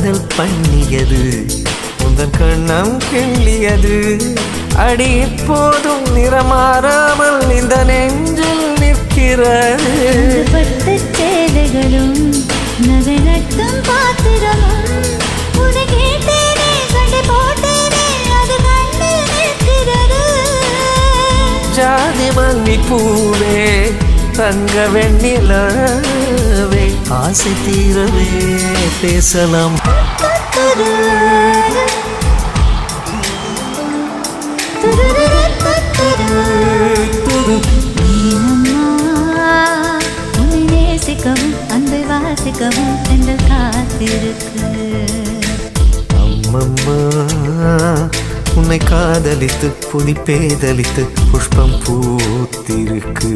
பண்ணியது. உந்தன் கண்ணம் கிள்ளியது. அடி இப்போதும் நிறமாறாமல் இந்த நெஞ்சில் நிற்கிறது. பட்டு சேலைகளும் நகை நட்டும் பாத்திரமும் ஜாதி மல்லி பூவே தங்க வெண்ணிலவே ஆசை தீரவே பேசலாம். நேசிக்கவும் அன்பை வாசிக்கவும் காத்திருக்கு அம்மம்மா உன்னை காதலித்து புதி பேதலித்து புஷ்பம் பூத்திருக்கு.